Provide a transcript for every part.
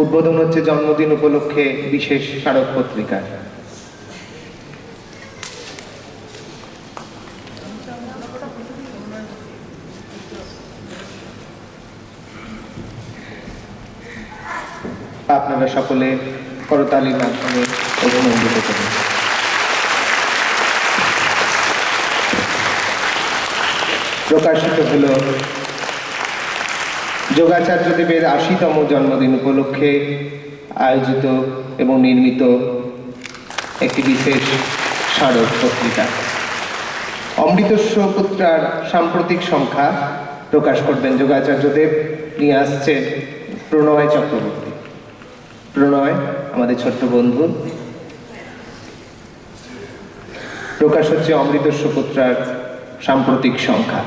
উদ্বোধন হচ্ছে জন্মদিন উপলক্ষে বিশেষ স্মারক পত্রিকা। আপনারা সকলে করতালির মাধ্যমে অভিনন্দিত করুন প্রকাশিত হল যোগাচার্যদেবের আশিতম জন্মদিন উপলক্ষে আয়োজিত এবং নির্মিত একটি বিশেষ স্মারক পত্রিকা। অমৃতস্ব পুত্রার সাম্প্রতিক সংখ্যা প্রকাশ করবেন যোগাচার্যদেব নিয়ে আসছে প্রণয় চক্রবর্তী। প্রণয়, আমাদের ছোট্ট বন্ধু। প্রকাশ হচ্ছে অমৃতস্ব পুত্রার সাম্প্রতিক সংখ্যা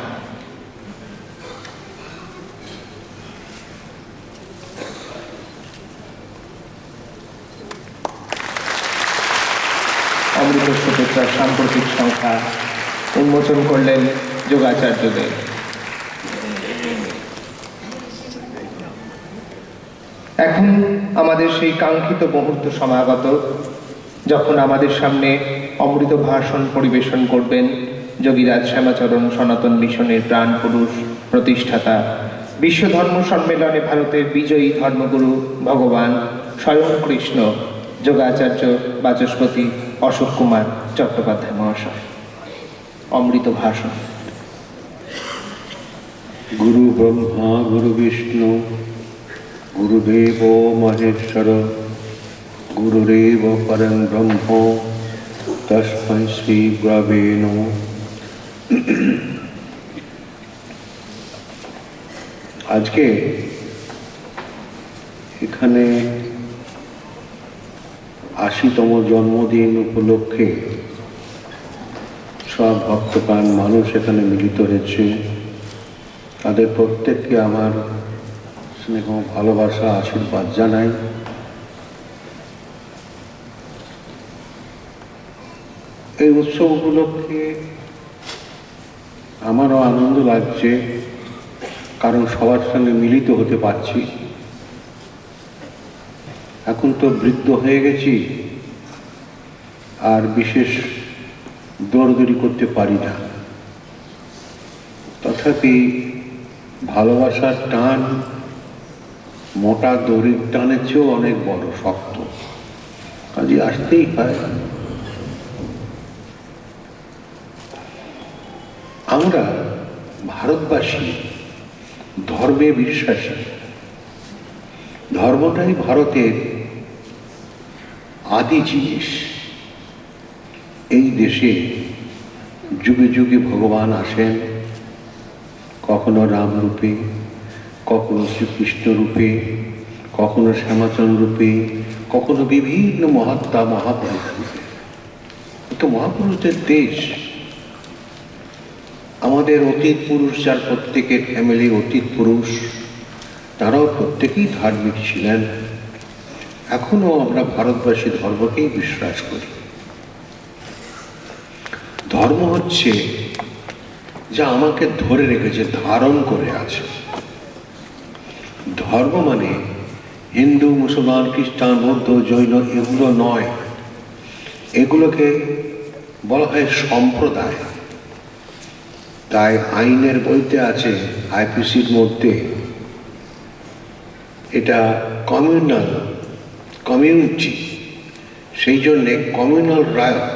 অমৃতস্ব পুত্রার সাম্প্রতিক সংখ্যা উন্মোচন করলেন যোগাচার্যদেব এখন আমাদের সেই কাঙ্ক্ষিত মুহূর্ত সমাগত, যখন আমাদের সামনে অমৃত ভাষণ পরিবেশন করবেন যোগীরাজ শ্যামাচরণ সনাতন মিশনের প্রাণ পুরুষ প্রতিষ্ঠাতা বিশ্ব ধর্ম সম্মেলনে ভারতের বিজয়ী ধর্মগুরু ভগবান স্বয়ং কৃষ্ণ, যোগাচার্য বাচস্পতি অশোক কুমার চট্টোপাধ্যায় মহাশয়। অমৃত ভাষণ। গুরু ব্রহ্মা, গুরু বিষ্ণু, গুরুদেব মহেশ্বর, গুরুদেব পরম ব্রহ্ম, তস্মৈ শ্রী গুরবে আজকে এখানে আশিতম জন্মদিন উপলক্ষে সব ভক্তপ্রাণ মানুষ এখানে মিলিত হয়েছে। তাদের প্রত্যেককে আমার স্নেহ, ভালোবাসা, আশীর্বাদ জানাই। এই উৎসব উপলক্ষে আমারও আনন্দ লাগছে, কারণ সবার সঙ্গে মিলিত হতে পারছি। এখন তো বৃদ্ধ হয়ে গেছি, আর বিশেষ দৌড়দৌড়ি করতে পারি না। তথাপি ভালোবাসার টান মোটা দড়ির টানের চেয়েও অনেক বড় শক্ত। কাজে আসতেই হয়। আমরা ভারতবাসী, ধর্মে বিশ্বাসী। ধর্মটাই ভারতের আদি জিনিস। এই দেশে যুগে যুগে ভগবান আসেন, কখনো রাম রূপে, কখনো শ্রীকৃষ্ণ রূপে, কখনো শ্যামাচন রূপে, কখনো বিভিন্ন মহাত্মা, মহাপুরুষ রূপে। তো মহাপুরুষদের দেশ, আমাদের অতীত পুরুষ যার প্রত্যেকের ফ্যামিলি অতীত পুরুষ, তারাও প্রত্যেকেই ধার্মিক ছিলেন। এখনও আমরা ভারতবাসী ধর্মকেই বিশ্বাস করি। ধর্ম হচ্ছে যা আমাকে ধরে রেখেছে ধারণ করে আছে। ধর্ম মানে হিন্দু, মুসলমান, খ্রিস্টান, বৌদ্ধ, জৈন এগুলো নয়। এগুলোকে বলা হয় সম্প্রদায়। তাই আইনের বইতে আছে, আইপিসির মধ্যে, এটা কমিউনাল, কমিউনিটি। সেই জন্যে communal riot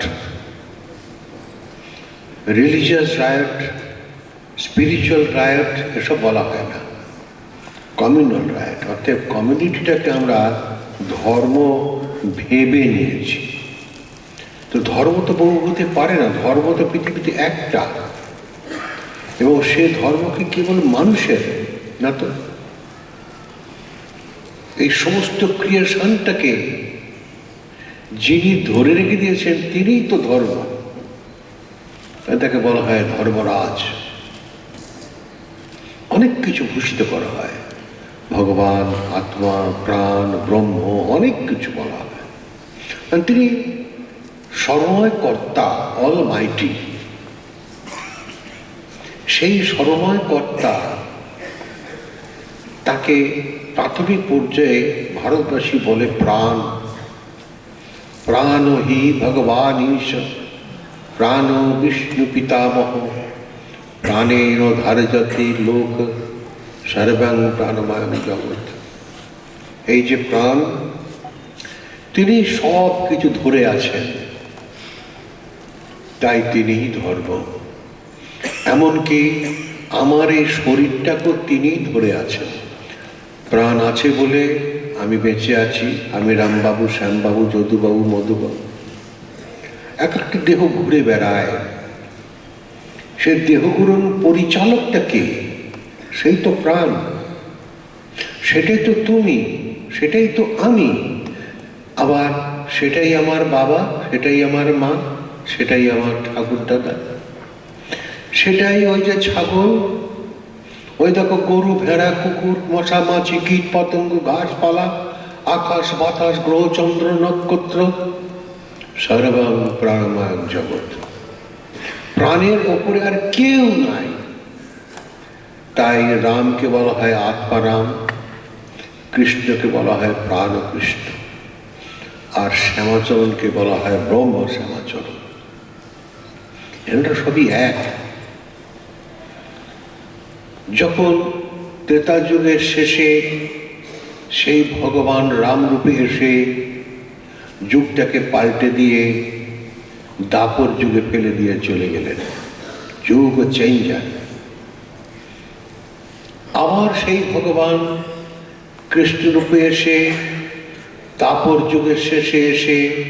religious riot spiritual riot এসব বলা হয় না। কমিউনাল রায়ট অর্থাৎ কমিউনিটিটাকে আমরা ধর্ম ভেবে নিয়েছি। তো ধর্ম তো বহু হতে পারে না, ধর্ম তো পৃথিবীতে একটা। এবং সে ধর্মকে কেবল মানুষের, না তো? এই সমস্ত ক্রিয়েশনটাকে যিনি ধরে রেখে দিয়েছেন, তিনিই তো ধর্ম। তাকে বলা হয় ধর্মরাজ। অনেক কিছু ভূষিত করা হয়। ভগবান, আত্মা, প্রাণ, ব্রহ্ম, অনেক কিছু বলা হয়। তিনি সর্বময় কর্তা অল মাইটি সেই সরময় কর্তা তাকে প্রাথমিক পর্যায়ে ভারতবাসী বলে প্রাণ। প্রাণ হি ভগবান ঈশ প্রাণ বিষ্ণু পিতামহ, প্রাণেন ধারজতি লোক সর্বাং প্রাণময় জগৎ। এই যে প্রাণ, তিনি সব কিছু ধরে আছেন, তাই তিনিই ধর্ম। এমনকি আমার এই শরীরটাকেও তিনি ধরে আছেন। প্রাণ আছে বলে আমি বেঁচে আছি, আমি রামবাবু, শ্যামবাবু, যদুবাবু, মধুবাবু। এক একটা দেহ ঘুরে বেড়ায়। সে দেহগুলোর পরিচালকটা কে সেই তো প্রাণ। সেটাই তো তুমি, সেটাই তো আমি। আবার সেটাই আমার বাবা, সেটাই আমার মা, সেটাই আমার ঠাকুর দাদা। সেটাই ওই যে ছাগল, ওই দেখো গরু, ভেড়া, কুকুর, মশা, মাছি, কীট, পতঙ্গ, গাছপালা, আকাশ, বাতাস, গ্রহ, চন্দ্র, নক্ষত্র। সর্বং প্রাণময় জগৎ। প্রাণের ওপরে আর কেউ নাই। তাই রামকে বলা হয় আত্মারাম কৃষ্ণকে বলা হয় প্রাণ কৃষ্ণ আর শ্যামাচরণকে বলা হয় ব্রহ্ম শ্যামাচরণ। সবই এক। যখন ত্রেতা যুগের শেষে সেই ভগবান রামরূপে এসে যুগটাকে পাল্টে দিয়ে দাপর যুগে ফেলে দিয়ে চলে গেলেন। যুগ চেঞ্জার আবার সেই ভগবান কৃষ্ণরূপে এসে তাপর যুগের শেষে এসে,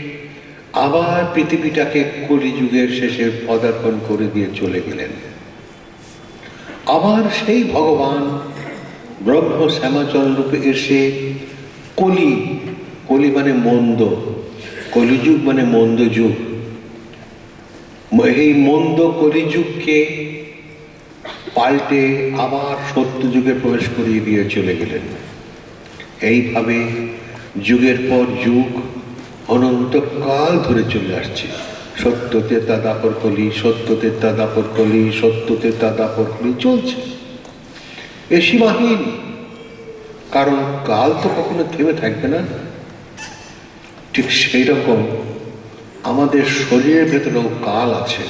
আবার পৃথিবীটাকে কলিযুগের শেষে পদার্পণ করে দিয়ে চলে গেলেন। আবার সেই ভগবান ব্রহ্ম শ্যামাচল রূপে এসে কলি কলি মানে মন্দ কলিযুগ মানে মন্দ যুগ। এই মন্দ কলিযুগকে পাল্টে আবার সত্য যুগে প্রবেশ করিয়ে দিয়ে চলে গেলেন। এইভাবে যুগের পর যুগ অনন্তকাল ধরে চলে আসছে। সত্য তেতা দাপর কলি সত্য তেতা দাপর কলি সত্য তেতা দাপর কলি চলছে। এ সীমাহীন। কারণ কাল তো কখনো থেমে থাকবে না। ঠিক সেই রকম আমাদের শরীরের ভেতরেও কাল আছে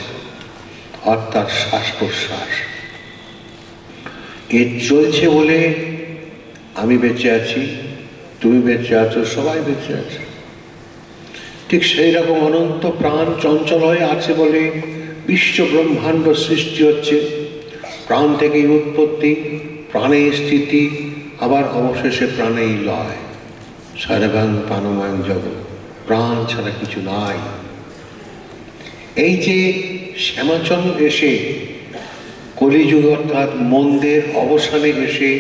অর্থাৎ শ্বাস প্রশ্বাস এ চলছে বলে আমি বেঁচে আছি, তুমি বেঁচে আছো, সবাই বেঁচে আছে। ঠিক সেই রকম অনন্ত প্রাণ চঞ্চল হয়ে আছে বলে বিশ্ব ব্রহ্মাণ্ড সৃষ্টি হচ্ছে। প্রাণ থেকেই উৎপত্তি, প্রাণেই স্থিতি, আবার অবশেষে প্রাণেই লয়। সর্বাং প্রাণময় জগৎ। প্রাণ ছাড়া কিছু নাই। এই যে শ্যামাচন এসে, কলিযুগ অর্থাৎ মন্দের অবসানে এসে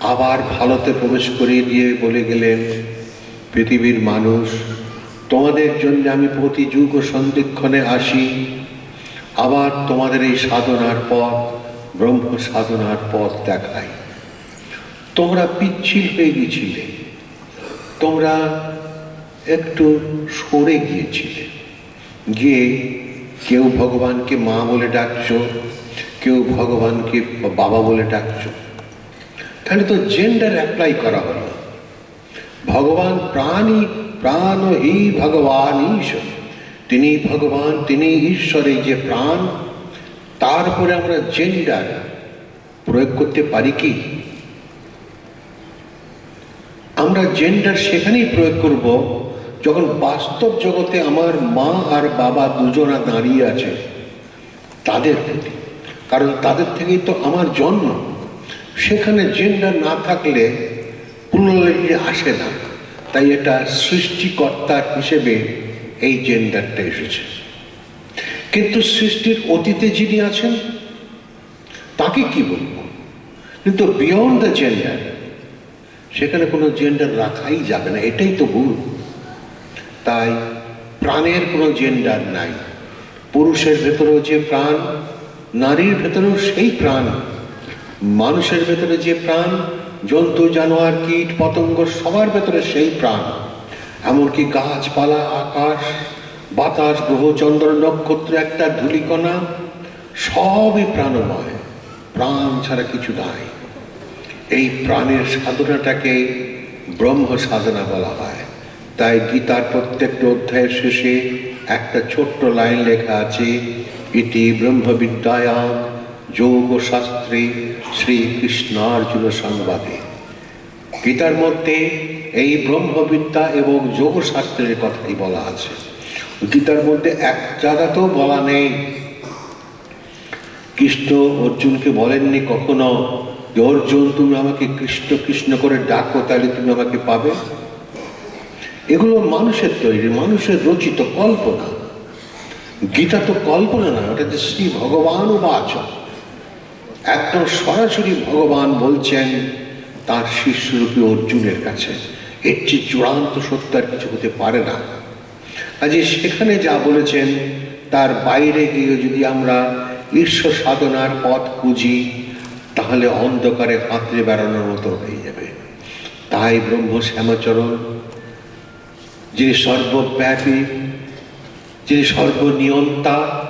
আবার ভারতে প্রবেশ করিয়ে দিয়ে বলে গেলেন, পৃথিবীর মানুষ, তোমাদের জন্য আমি প্রতি যুগ সন্ধিক্ষণে আসি। আবার তোমাদের এই সাধনার পথ, ব্রহ্ম সাধনার পথ দেখাই। তোমরা পিচ্ছিল হয়ে গিয়েছিলে। তোমরা একটু সরে গিয়েছিলে। গিয়ে কেউ ভগবানকে মা বলে ডাকছো, কেউ ভগবানকে বাবা বলে ডাকছো। তাহলে তো জেন্ডার অ্যাপ্লাই করা হলো। ভগবান প্রাণী, প্রাণ হি ভগবান ঈশ্বর। তিনি ভগবান, তিনি ঈশ্বর, এই যে প্রাণ, তারপরে আমরা জেন্ডার প্রয়োগ করতে পারি কি? আমরা জেন্ডার সেখানেই প্রয়োগ করব। যখন বাস্তব জগতে আমার মা আর বাবা দুজনা দাঁড়িয়ে আছে, তাদের প্রতি, কারণ তাদের থেকেই তো আমার জন্ম, সেখানে জেন্ডার না থাকলে পুনরালি আসে না। তাই এটা সৃষ্টিকর্তা হিসেবে এই জেন্ডারটা এসেছে। কিন্তু সৃষ্টির অতীতে যিনি আছেন, তাকে কি বলব? কিন্তু বিয়ন্ড দ্য জেন্ডার সেখানে কোনো জেন্ডার রাখাই যাবে না, এটাই তো ভুল। তাই প্রাণের কোনো জেন্ডার নাই। পুরুষের ভেতরেও যে প্রাণ, নারীর ভেতরেও সেই প্রাণ। মানুষের ভেতরে যে প্রাণ, জন্তু, জানোয়ার, কীট, পতঙ্গ, সবার ভেতরে সেই প্রাণ। এমনকি গাছপালা আকাশ, বাতাস, গ্রহ, চন্দ্র, নক্ষত্র, একটা ধূলিকণা, সবই প্রাণময়। প্রাণ ছাড়া কিছু নাই। এই প্রাণের সাধনাটাকে ব্রহ্ম সাধনা বলা হয়। তাই গীতার প্রত্যেকটা অধ্যায়ের শেষে একটা ছোট্ট লাইন লেখা আছে, ইতি ব্রহ্মবিদ্যায়াম যোগ শাস্ত্রে শ্রীকৃষ্ণার্জুন সংবাদে গীতার মধ্যে এই ব্রহ্মবিদ্যা এবং যোগশাস্ত্রের কথাই বলা আছে। গীতার মধ্যে এক জায়গাতেও বলা নেই, কৃষ্ণ অর্জুনকে বলেননি কখনো যে, অর্জুন, তুমি আমাকে কৃষ্ণ কৃষ্ণ করে ডাকো তাহলে তুমি আমাকে পাবে? এগুলো মানুষের তৈরি, মানুষের রচিত কল্পনা। গীতা তো কল্পনা না ওটা যে শ্রী ভগবান বাচ একদম সরাসরি ভগবান বলছেন, তার শিষ্যরূপী অর্জুনের কাছে। এর চেয়ে চূড়ান্ত সত্য আর কিছু হতে পারে না। কাজে সেখানে যা বলেছেন, তার বাইরে গিয়ে যদি আমরা ঈশ্বর সাধনার পথ খুঁজি, তাহলে অন্ধকারে হাতড়ে বেড়ানোর মতো হয়ে যাবে। তাই ব্রহ্ম শ্যামাচরণ যিনি সর্বব্যাপী, যিনি সর্বনিয়ন্তা,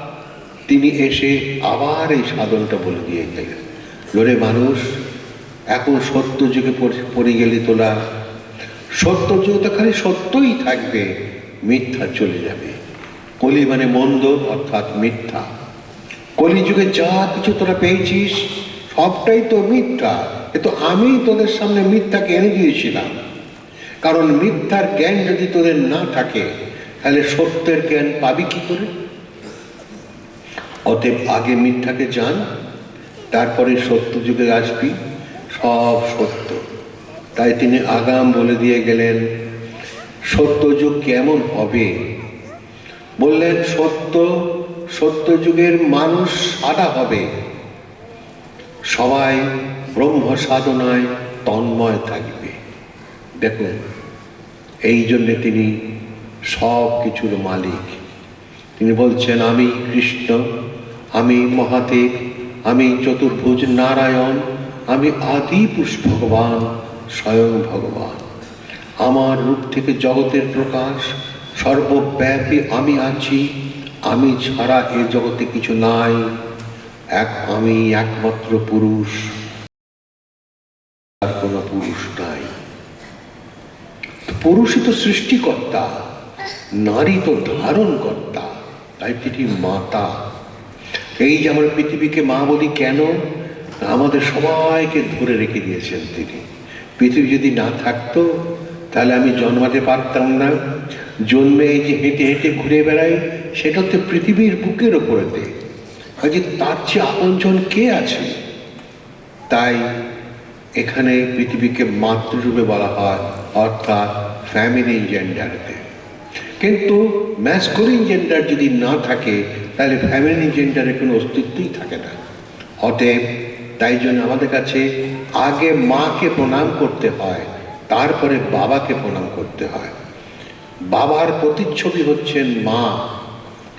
তিনি এসে আবার এই সাধনটা বলে দিয়ে গেলেন। লোরে মানুষ, এখন সত্য যুগে পড়ে- গেলে তোলা সত্য যুগে তো খালি সত্যই থাকবে, মিথ্যা চলে যাবে। কলি মানে মন্দ, অর্থাৎ মিথ্যা। কলিযুগে যা কিছু তোরা পেয়েছিস, সবটাই তো মিথ্যা। এ তো আমি তোদের সামনে মিথ্যাকে এনে দিয়েছিলাম। কারণ মিথ্যার জ্ঞান যদি তোদের না থাকে, তাহলে সত্যের জ্ঞান পাবি কি করে? অতএব আগে মিথ্যাকে জান, তারপরে সত্য যুগে আসবি, সব সত্য। তাই তিনি আগাম বলে দিয়ে গেলেন, সত্য যুগ কেমন হবে? বললেন, সত্য সত্য যুগের মানুষ সাদা হবে। সবাই ব্রহ্ম সাধনায় তন্ময় থাকবে। দেখুন, এই জন্যে তিনি সব কিছুর মালিক। তিনি বলছেন, আমি কৃষ্ণ, আমি মহাদেব, আমি চতুর্ভুজ নারায়ণ, আমি আদি পুরুষ ভগবান, স্বয়ং ভগবান। আমার রূপ থেকে জগতের প্রকাশ, সর্বব্যাপী আমি আছি, আমি ছাড়া এ জগতে কিছু নাই, এক আমি একমাত্র পুরুষ আর কোনো পুরুষ নাই পুরুষই তো সৃষ্টিকর্তা, নারী তো ধারণ কর্তা তাই তিনি মাতা। এই যে আমরা পৃথিবীকে মা বলি কেন? আমাদের সবাইকে ধরে রেখে দিয়েছেন তিনি। পৃথিবী যদি না থাকতো, তাহলে আমি জন্মাতে পারতাম না। জন্মে এই যে হেঁটে হেঁটে ঘুরে বেড়াই, সেটা তো পৃথিবীর বুকের ওপরেতে। কাজে তার চেয়ে আপনজন কে আছে? তাই এখানে পৃথিবীকে মাতৃরূপে বলা হয়, অর্থাৎ ফ্যামিলি জেন্ডারতে কিন্তু ম্যাসকুলিন জেন্ডার যদি না থাকে, তাহলে ফ্যামিলি জেন্ডারের কোনো অস্তিত্বই থাকে না। অতএব তাই জন্য আমাদের কাছে আগে মাকে প্রণাম করতে হয়, তারপরে বাবাকে প্রণাম করতে হয়। বাবার প্রতিচ্ছবি হচ্ছেন মা।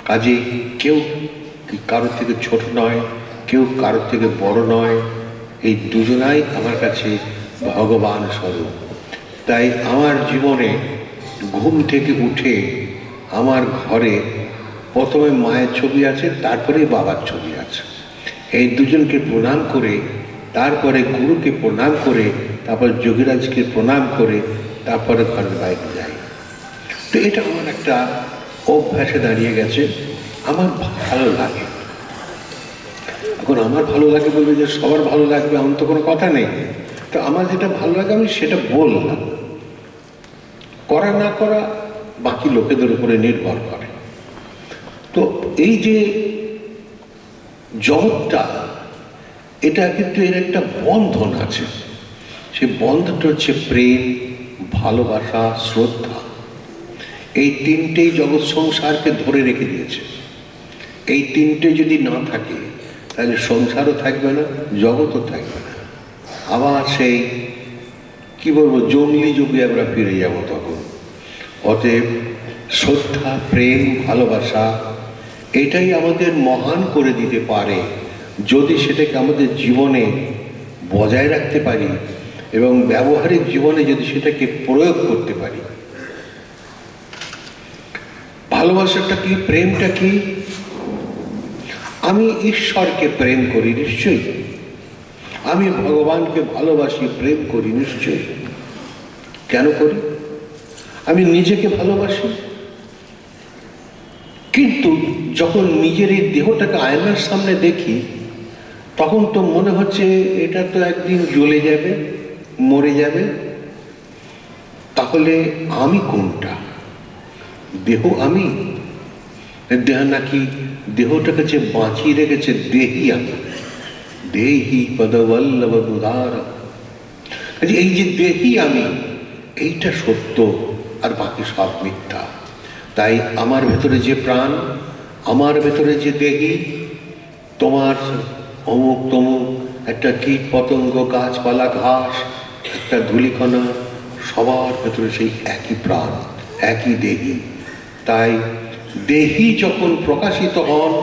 কাজে কেউ কারোর থেকে ছোট নয়, কেউ কারোর থেকে বড় নয়, এই দুজনাই আমার কাছে ভগবান স্বরূপ। তাই আমার জীবনে ঘুম থেকে উঠে আমার ঘরে প্রথমে মায়ের ছবি আছে, তারপরে বাবার ছবি আছে। এই দুজনকে প্রণাম করে, তারপরে গুরুকে প্রণাম করে, তারপর যোগীরাজকে প্রণাম করে, তারপরে ঘরের বাইরে যাই তো এটা আমার একটা অভ্যাসে দাঁড়িয়ে গেছে। আমার ভালো লাগে। এখন আমার ভালো লাগে বলবে যে সবার ভালো লাগবে, এমন তো কোনো কথা নেই। তো আমার যেটা ভালো লাগে, আমি সেটা বললাম। করা না করা বাকি লোকেদের উপরে নির্ভর করে। তো এই যে জগৎটা, এটা কিন্তু এর একটা বন্ধন আছে। সেই বন্ধনটা হচ্ছে প্রেম, ভালোবাসা, শ্রদ্ধা। এই তিনটেই জগৎ সংসারকে ধরে রেখে দিয়েছে। এই তিনটে যদি না থাকে, তাহলে সংসারও থাকবে না, জগৎও থাকবে না। আবার সেই, কি বলব, জঙ্গলি যুগে আমরা ফিরে যাব তখন। অতএব শ্রদ্ধা, প্রেম, ভালোবাসা, এটাই আমাদের মহান করে দিতে পারে যদি সেটাকে আমাদের জীবনে বজায় রাখতে পারি এবং ব্যবহারিক জীবনে যদি সেটাকে প্রয়োগ করতে পারি। ভালোবাসাটা কি, প্রেমটা কি? আমি ঈশ্বরকে প্রেম করি, নিশ্চয়ই। আমি ভগবানকে ভালোবাসি, প্রেম করি নিশ্চয়ই। কেন করি? আমি নিজেকে ভালোবাসি। কিন্তু যখন নিজের এই দেহটাকে আয়নার সামনে দেখি, তখন তো মনে হচ্ছে এটা তো একদিন জ্বলে যাবে, মরে যাবে। তাহলে আমি কোনটা? দেহ আমি? দেহ নাকি দেহটাকে যে বাঁচিয়ে রেখেছে দেহি আমি দেহি পদবল্লভ দুধার কাজে এই যে দেহি আমি, এইটা সত্য আর বাকি সব মিথ্যা। তাই আমার ভেতরে যে প্রাণ, আমার ভেতরে যে দেহি, তোমার অমুক তমুক একটা কীট পতঙ্গ, গাছপালা, ঘাস, একটা ধুলিকণা, সবার ভেতরে সেই একই প্রাণ, একই দেহি। তাই দেহি যখন প্রকাশিত হন,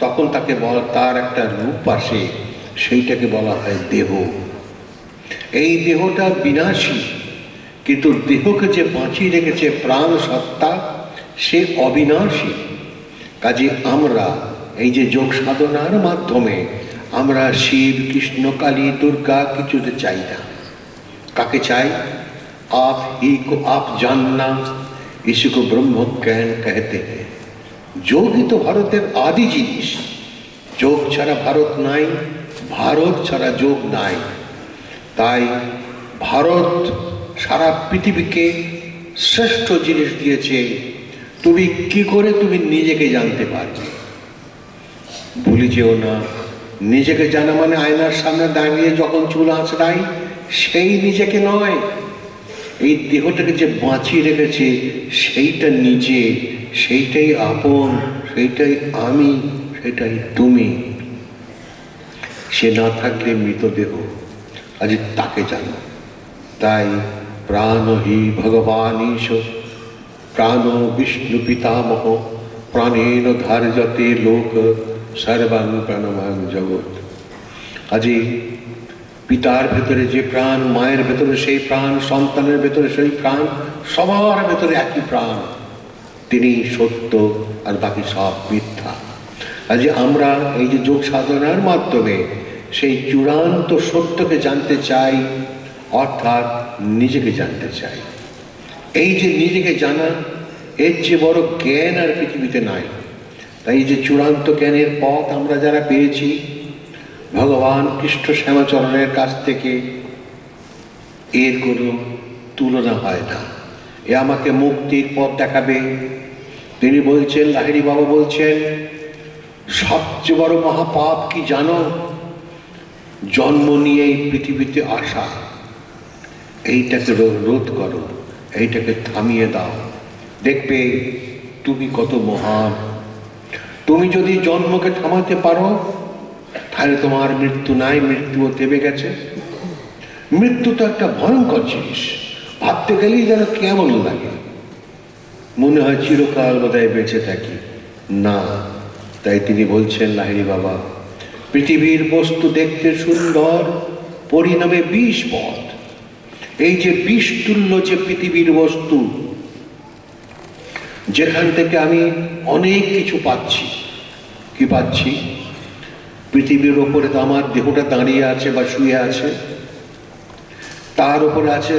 তখন তাকে বল, তার একটা রূপ আসে। সেইটাকে বলা হয় দেহ এই দেহটা বিনাশী কিন্তু দেহকে যে বাঁচিয়ে রেখেছে প্রাণ সত্তা সে অবিনাশী কাজে আমরা এই যে যোগ সাধনার মাধ্যমে আমরা শিব কৃষ্ণ কালী দুর্গা কিছুতে চাই না কাকে চাই आप ही को आप जानना इसी को ब्रह्म ज्ञान कहते हैं যোগই তো ভারতের আদি জিনিস যোগ ছাড়া ভারত নাই ভারত ছাড়া যোগ নাই। তাই ভারত সারা পৃথিবীকে শ্রেষ্ঠ জিনিস দিয়েছে। তুমি কি করে তুমি নিজেকে জানতে পারবে? ভুলে যেও না। নিজেকে জানা মানে আয়নার সামনে দাঁড়িয়ে যখন চুল আঁচড়াই সেই নিজেকে নয়। এই দেহটাকে যে বাঁচিয়ে রেখেছে, সেইটা নিজে। সেইটাই আপন, সেইটাই আমি সেটাই তুমি। সে না থাকলে মৃতদেহ আজ তাকে জানো। তাই প্রাণ হি ভগবান ঈশ প্রাণ বিষ্ণু পিতামহ, প্রাণেন ধার্যতে লোক সর্বাং প্রাণবাং জগৎ। আজই পিতার ভেতরে যে প্রাণ, মায়ের ভেতরে সেই প্রাণ, সন্তানের ভেতরে সেই প্রাণ, সবার ভেতরে একই প্রাণ। তিনি সত্য আর বাকি সব মিথ্যা। আজ আমরা এই যে যোগ সাধনার মাধ্যমে সেই চূড়ান্ত সত্যকে জানতে চাই, অর্থাৎ নিজেকে জানতে চাই। এই যে নিজেকে জানা, এর যে বড় জ্ঞান আর পৃথিবীতে নাই। তাই যে চূড়ান্ত জ্ঞানের পথ আমরা যারা পেয়েছি, ভগবান কৃষ্ণ শ্যামাচরণের কাছ থেকে এর কোনো তুলনা হয় না। এ আমাকে মুক্তির পথ দেখাবে। তিনি বলছেন, লাহিড়ি বাবা বলছেন, সবচেয়ে বড় মহাপাপ কি জানো? জন্ম নিয়ে এই পৃথিবীতে আসা। এইটাকে রোধ করো, এইটাকে থামিয়ে দাও। দেখবে তুমি কত মহান। তুমি যদি জন্মকে থামাতে পারো, তাহলে তোমার মৃত্যু নাই, মৃত্যুও দেবে গেছে। মৃত্যু তো একটা ভয়ঙ্কর জিনিস। ভাবতে গেলেই যেন কেমন লাগে। মনে হয় চিরকাল বোধহয় বেঁচে থাকি। না, তাই তিনি বলছেন, লাহিড়ি বাবা পৃথিবীর বস্তু দেখতে সুন্দর, পরিণামে বিষ পথ এই যে বিষ তুল্য যে পৃথিবীর বস্তু, যেখান থেকে আমি অনেক কিছু পাচ্ছি। কি পাচ্ছি? পৃথিবীর ওপরে তো আমার দেহটা দাঁড়িয়ে আছে বা শুয়ে আছে। তার উপরে আছে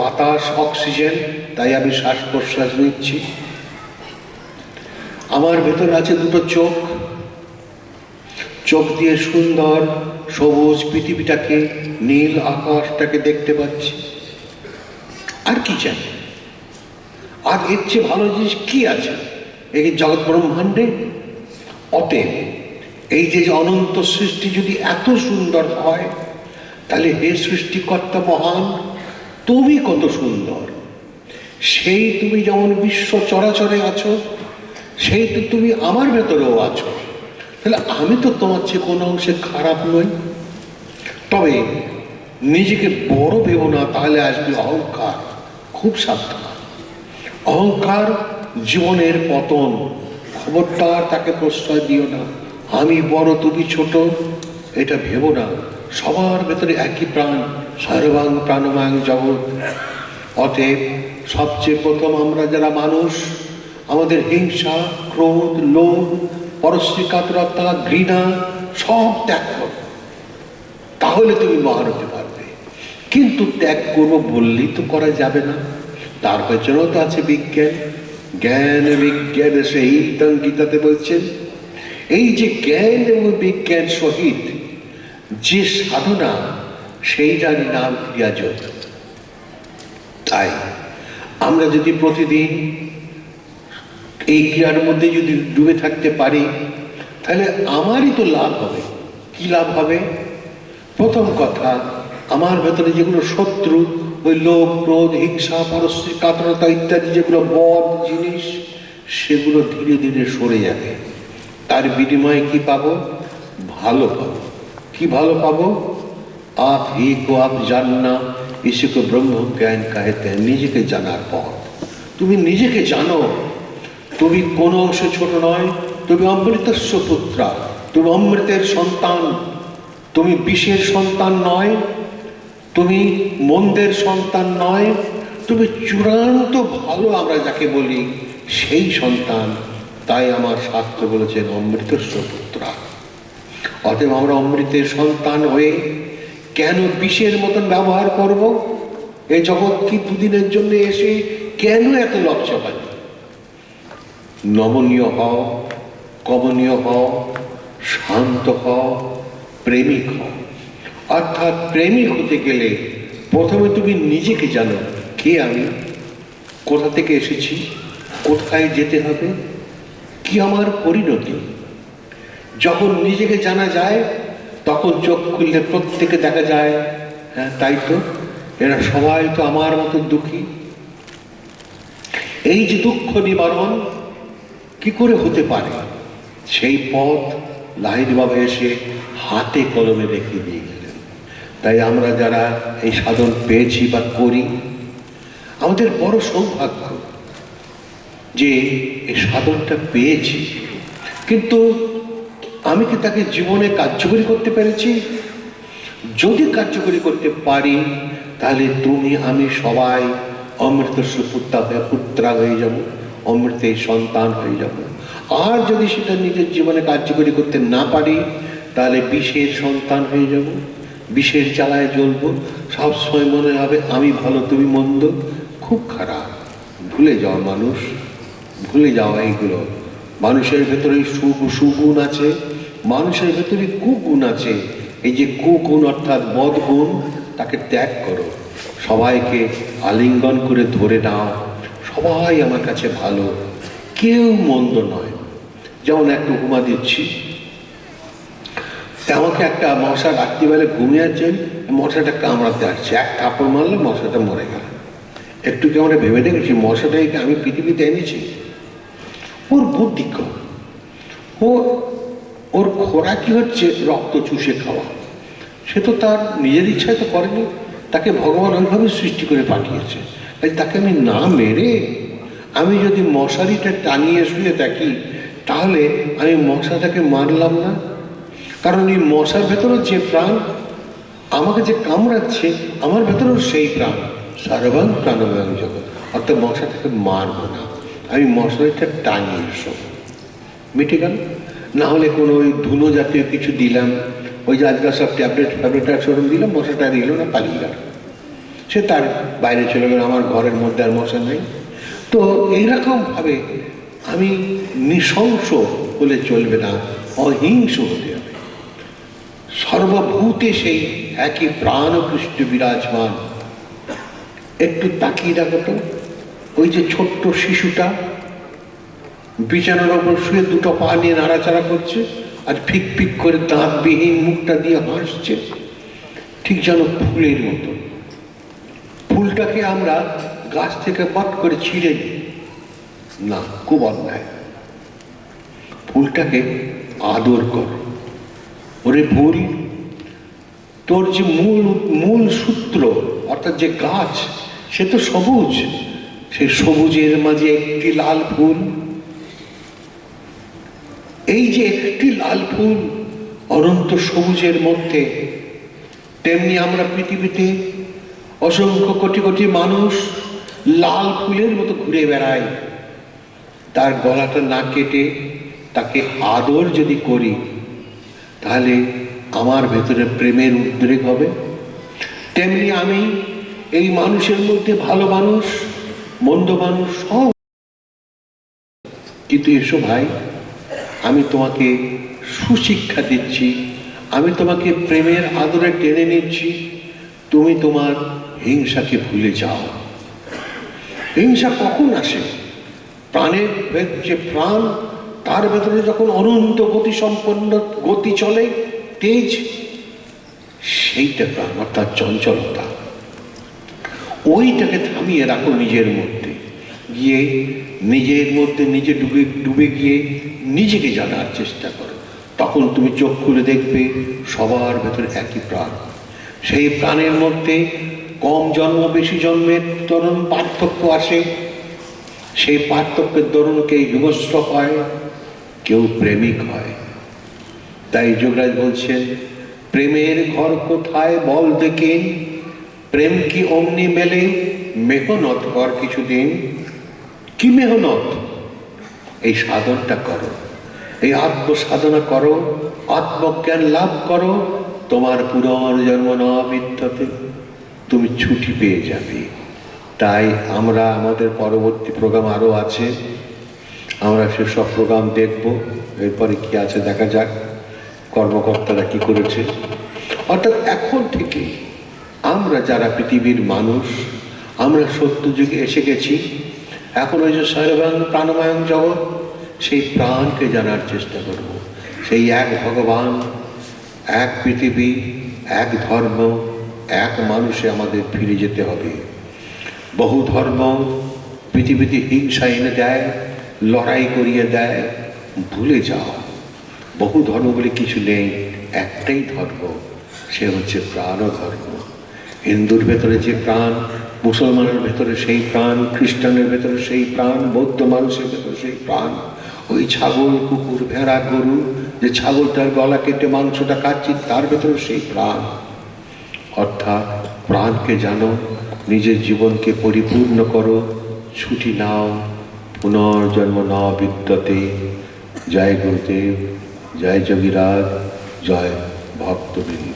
বাতাস, অক্সিজেন, তাই আমি শ্বাস প্রশ্বাস নিচ্ছি। আমার ভেতরে আছে দুটো চোখ চোখ দিয়ে সুন্দর সবুজ পৃথিবীটাকে, নীল আকাশটাকে দেখতে পাচ্ছি। আর কি চাই? আর এর চেয়ে ভালো জিনিস কি আছে? এই জগৎ ব্রহ্মাণ্ডে? অতএব এই যে অনন্ত সৃষ্টি যদি এত সুন্দর হয়, তাহলে হে সৃষ্টিকর্তা মহান, তুমি কত সুন্দর। সেই তুমি যেমন বিশ্ব চরাচরে আছো, সেই তো তুমি আমার ভেতরেও আছো। তাহলে আমি তো তোমার চেয়ে কোনো অংশে খারাপ নই। তবে নিজেকে বড় ভেবো না, তাহলে আসবে অহংকার। খুব সাবধান। অহংকার জীবনের পতন। খবরদার তাকে প্রশ্রয় দিও না। আমি বড়, তুমি ছোট, এটা ভেবো না। সবার ভেতরে একই প্রাণ, সর্বাং প্রাণমাং জগৎ। অতএব সবচেয়ে প্রথম আমরা যারা মানুষ, আমাদের হিংসা, ক্রোধ, লোভ পরশ্রী কাতরতা ঘৃণা সব ত্যাগ করো। তাহলে তুমি মহান হতে পারবে। কিন্তু ত্যাগ করব বললেই তো করা যাবে না। তার পেছনেও তো আছে বিজ্ঞান। জ্ঞান বিজ্ঞান সেই গীতাতে বলছেন, এই যে জ্ঞান এবং বিজ্ঞান সহিত যে সাধনা সেইটার নাম ক্রিয়াযোগ তাই আমরা যদি প্রতিদিন এই ক্রিয়ার মধ্যে যদি ডুবে থাকতে পারি, তাহলে আমারই তো লাভ হবে। কি লাভ হবে? প্রথম কথা, আমার ভেতরে যেগুলো শত্রু, ওই লোভ, ক্রোধ, হিংসা পরশ্রী কাতরতা ইত্যাদি যেগুলো বদ জিনিস, সেগুলো ধীরে ধীরে সরে যাবে। তার বিনিময়ে কি পাবো? ভালো পাবো। কি ভালো পাবো? আপ হি কো আপ জাননা ইসি কো ব্রহ্ম জ্ঞান কাহেতে নিজেকে জানার পথ। তুমি নিজেকে জানো। তুমি কোন অংশে ছোট নয়, তুমি অমৃতস্ব পুত্রা, তুমি অমৃতের সন্তান। তুমি বিষের সন্তান নয়, তুমি মন্দের সন্তান নয়, তুমি চূড়ান্ত ভালো আমরা যাকে বলি সেই সন্তান। তাই আমার শাস্ত্র বলেছেন অমৃতস্ব পুত্রা। অতএব আমরা অমৃতের সন্তান হয়ে কেন বিষের মতন ব্যবহার করব? এই জগৎ কি দুদিনের জন্য এসে কেন এত লজ্জা পাই নমনীয় হও, কমনীয় হও, শান্ত হও, প্রেমিক হও। অর্থাৎ প্রেমিক হতে গেলে প্রথমে তুমি নিজেকে জানো কে আমি, কোথা থেকে এসেছি, কোথায় যেতে হবে, কি আমার পরিণতি। যখন নিজেকে জানা যায়, তখন চোখ খুললে প্রত্যেকে দেখা যায় হ্যাঁ তাই তো? এরা সবাই তো আমার মতো দুঃখী। এই যে দুঃখ নিবারণ কি করে হতে পারে? সেই পথ লাহির বাবা এসে হাতে কলমে দেখিয়ে দিয়ে গেলেন। তাই আমরা যারা এই সাধন পেয়েছি বা করি, আমাদের বড় সৌভাগ্য যে এই সাধনটা পেয়েছি। কিন্তু আমি কি তাকে জীবনে কার্যকরী করতে পেরেছি? যদি কার্যকরী করতে পারি, তাহলে তুমি আমি সবাই অমৃত সুপুত্রা পুত্রা হয়ে যাব। অমৃতের সন্তান হয়ে যাব আর যদি সেটা নিজের জীবনে কার্যকরী করতে না পারি, তাহলে বিষের সন্তান হয়ে যাব, বিষের জ্বালায় জ্বলব। সবসময় মনে হবে, আমি ভালো, তুমি মন্দ, খুব খারাপ। ভুলে যাওয়া মানুষ, ভুলে যাওয়া এইগুলো। মানুষের ভেতরে সু- সুগুণ আছে। মানুষের ভেতরে কুগুণ আছে। এই যে কুগুণ অর্থাৎ বদগুণ, তাকে ত্যাগ করো। সবাইকে আলিঙ্গন করে ধরে নাও। সবাই আমার কাছে ভালো। কেউ মন্দ নয়। যেমন একটা উপমা দিচ্ছি। আমাকে একটা মশা রাত্রিবেলা ঘুমিয়ে আছেন মশাটা কামড়াতে আসছে। এক কাপড় মারলে মশাটা মরে গেল। একটু কি আমরা ভেবে দেখেছি? মশাটাকে আমি পৃথিবীতে এনেছি। ওর বুদ্ধি কম। ও, ওর খোরাকি হচ্ছে? রক্ত চুষে খাওয়া। সে তো তার নিজের ইচ্ছায় তো করেনি। তাকে ভগবান ওইভাবে সৃষ্টি করে পাঠিয়েছে। তাই তাকে আমি না মেরে আমি যদি মশারিটা টানিয়ে শুয়ে থাকি, তাহলে আমি মশাটাকে মারলাম না? কারণ এই মশার ভেতরেও যে প্রাণ, আমাকে যে কামড়াচ্ছে, আমার ভেতরেও সেই প্রাণ সর্বাং প্রাণবায়ু জগৎ। অর্থাৎ মশাটাকে মারবো না। আমি মশারিটা টানিয়ে শোবো মিটে গেল। না হলে কোনো ওই ধুলো জাতীয় কিছু দিলাম। ওই যে আজকাল সব ট্যাবলেট ফ্যাবলেট সরম দিলাম, মশাটা এলো না, পালিয়ে গেল। সে তার বাইরে চলে গেল, আমার ঘরের মধ্যে আর মশা নেই। তো এইরকমভাবে আমি নৃশংস হলে চলবে না, অহিংস হতে হবে। সর্বভূতে সেই একই প্রাণকৃষ্ট বিরাজমান। একটু তাকিয়ে রাখো তো, ওই যে ছোট্ট শিশুটা বিছানার ওপর শুয়ে দুটো পা নিয়ে নাড়াচাড়া করছে আর ফিক ফিক করে দাঁতবিহীন মুখটা দিয়ে হাসছে, ঠিক যেন ফুলের মতো। ফুলটাকে আমরা গাছ থেকে বট করে ছিঁড়ে নিই। না, খুব অন্যায়। ফুলটাকে আদর কর। ওরে ফুল তোর যে মূল মূল সূত্র, অর্থাৎ যে গাছ, সে তো সবুজ। সেই সবুজের মাঝে একটি লাল ফুল। এই যে একটি লাল ফুল, অনন্ত সবুজের মধ্যে, তেমনি আমরা পৃথিবীতে অসংখ্য কোটি কোটি মানুষ লাল ফুলের মতো ঘুরে বেড়ায়। তার গলাটা না কেটে তাকে আদর যদি করি, তাহলে আমার ভেতরে প্রেমের উদ্রেক হবে। তেমনি আমি এই মানুষের মধ্যে ভালো মানুষ, মন্দ মানুষ সব কিন্তু এসো ভাই, আমি তোমাকে সুশিক্ষা দিচ্ছি, আমি তোমাকে প্রেমের আদরে টেনে নিচ্ছি। তুমি তোমার হিংসাকে ভুলে যাও। হিংসা কখন আসে? প্রাণের যে প্রাণ, তার ভেতরে যখন অনন্ত গতি সম্পন্ন গতি চলে, তেজ, সেইটা প্রাণ অর্থাৎ চঞ্চলতা। ওইটাকে থামিয়ে রাখো নিজের মধ্যে। গিয়ে নিজের মধ্যে নিজে ডুবে ডুবে গিয়ে নিজেকে জানার চেষ্টা করো। তখন তুমি চোখ খুলে দেখবে সবার ভেতরে একই প্রাণ। সেই প্রাণের মধ্যে কম জন্ম, বেশি জন্মের তরুণ পার্থক্য আসে। সেই পার্থক্যের দরুন কেউ হিংস্র হয়, কেউ প্রেমিক হয়। তাই যোগরাজ বলছেন, প্রেমের ঘর কোথায় বল দেখে? প্রেম কি অমনি মেলে? মেহনত কর কিছুদিন। কি মেহনত? এই সাধনটা করো। এই আত্ম সাধনা করো। আত্মজ্ঞান লাভ করো। তোমার পুনর্জন্ম নবিদ্যতে তুমি ছুটি পেয়ে যাবে। তাই আমরা আমাদের পরবর্তী প্রোগ্রাম আরও আছে। আমরা সেসব প্রোগ্রাম দেখব। এরপরে কি আছে দেখা যাক কর্মকর্তারা কি করেছে। অর্থাৎ এখন থেকে আমরা যারা পৃথিবীর মানুষ, আমরা সত্য যুগে এসে গেছি। এখন ওই যে শৈরবাং প্রাণময়ং জগৎ, সেই প্রাণকে জানার চেষ্টা করব। সেই এক ভগবান, এক পৃথিবী, এক ধর্ম এক মানুষে আমাদের ফিরে যেতে হবে। বহু ধর্ম পৃথিবীতে হিংসা এনে দেয়, লড়াই করিয়ে দেয়, ভুলে যাও। বহু ধর্ম বলে কিছু নেই, একটাই ধর্ম, সে হচ্ছে প্রাণ ধর্ম। হিন্দুর ভেতরে যে প্রাণ, মুসলমানের ভেতরে সেই প্রাণ, খ্রিস্টানের ভেতরে সেই প্রাণ, বৌদ্ধ মানুষের ভেতরে সেই প্রাণ। ওই ছাগল, কুকুর, ভেড়া, গরু, যে ছাগলটার গলা কেটে মাংসটা খাচ্ছি তার ভেতরে সেই প্রাণ। অর্থাৎ প্রাণকে জানো, নিজের জীবনকে পরিপূর্ণ করো, ছুটি নাও, পুনর্জন্ম ন বিদ্যতে। জয় গুরুদেব, জয় যোগীরাজ, জয় ভক্তবৃন্দ।